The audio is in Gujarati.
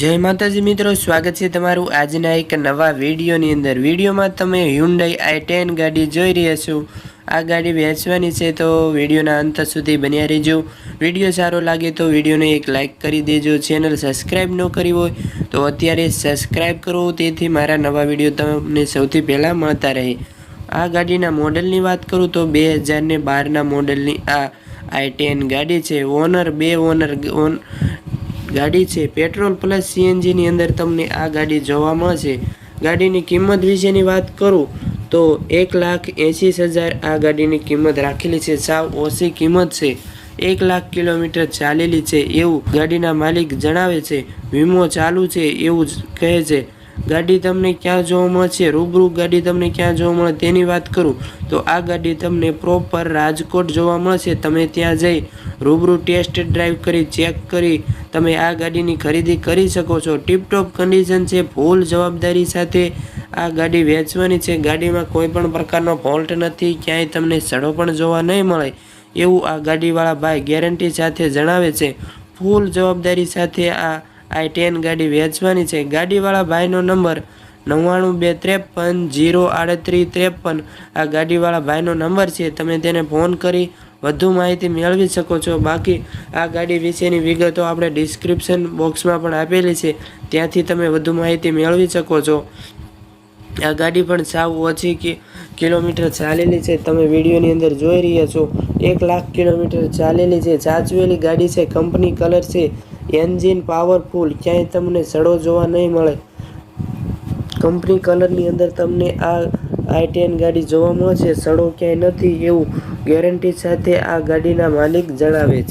જય માતાજી મિત્રો, સ્વાગત છે તમારું આજના એક નવા વિડીયોની અંદર. વિડીયોમાં તમે હ્યુન્ડાઈ આઈ ટેન ગાડી જોઈ રહ્યા છો. આ ગાડી વેચવાની છે તો વિડીયોના અંત સુધી બન્યા રહેજો. વીડિયો સારો લાગે તો વિડીયોને એક લાઇક કરી દેજો. ચેનલ સબસ્ક્રાઈબ ન કરી હોય તો અત્યારે સબસ્ક્રાઈબ કરો. તેથી મારા નવા વીડિયો તમને સૌથી પહેલાં મળતા રહે. આ ગાડીના મોડલની વાત કરું તો બે હજારને બારના મોડલની આ આઈ ટેન ગાડી છે. ઓનર બે ઓનર ઓન ગાડી છે. પેટ્રોલ પ્લસ સીએનજીની અંદર તમને આ ગાડી જોવા મળશે. ગાડીની કિંમત વિશેની વાત કરું તો એક લાખ એંસી હજાર આ ગાડીની કિંમત રાખેલી છે. સાવ ઓછી કિંમત છે. એક લાખ કિલોમીટર ચાલેલી છે એવું ગાડીના માલિક જણાવે છે. વીમો ચાલુ છે એવું કહે છે. ગાડી તમને ક્યાં જોવા મળશે? રૂબરૂ ગાડી તમને ક્યાં જોવા મળે તેની વાત કરું. તો આ ગાડી તમને પ્રોપર રાજકોટ જોવા મળશે. તમે ત્યાં જઈ રૂબરૂ ટેસ્ટ ડ્રાઈવ કરી ચેક કરી, તમે આ ગાડીની ખરીદી કરી શકો છો. ટીપટોપ કન્ડિશન છે ફૂલ જવાબદારી સાથે આ ગાડી વેચવાની છે. ગાડીમાં કોઈ પણ પ્રકારનો ફોલ્ટ નથી, ક્યાંય તમને સડો પણ જોવા નહીં મળે. એવું આ ગાડીવાળા ભાઈ ગેરંટી સાથે જણાવે છે. ફૂલ જવાબદારી સાથે આ આઈ ટેન ગાડી વેચવાની છે. ગાડીવાળા ભાઈનો નંબર નવ્વાણું બે ત્રેપન જીરો આડત્રીસ ત્રેપન. આ ગાડીવાળા ભાઈનો નંબર છે. તમે તેને ફોન કરી વધુ માહિતી મેળવી શકો છો. બાકી આ ગાડી વિશેની વિગતો આપણે ડિસ્ક્રિપ્શન બોક્સમાં પણ આપેલી છે. ત્યાંથી તમે વધુ માહિતી મેળવી શકો છો. આ ગાડી પણ સાવ ઓછી કે કિલોમીટર ચાલેલી છે. તમે વિડીયોની અંદર જોઈ રહ્યા છો. એક લાખ કિલોમીટર ચાલેલી છે. સાચવેલી ગાડી છે. કંપની કલર છે. Engine powerful. ક્યાંય તમને સડો જોવા નહીં મળે. કંપની કલરની અંદર તમને આ આઈ ગાડી જોવા મળશે. સડો ક્યાંય નથી એવું ગેરંટી સાથે આ ગાડીના માલિક જણાવે છે.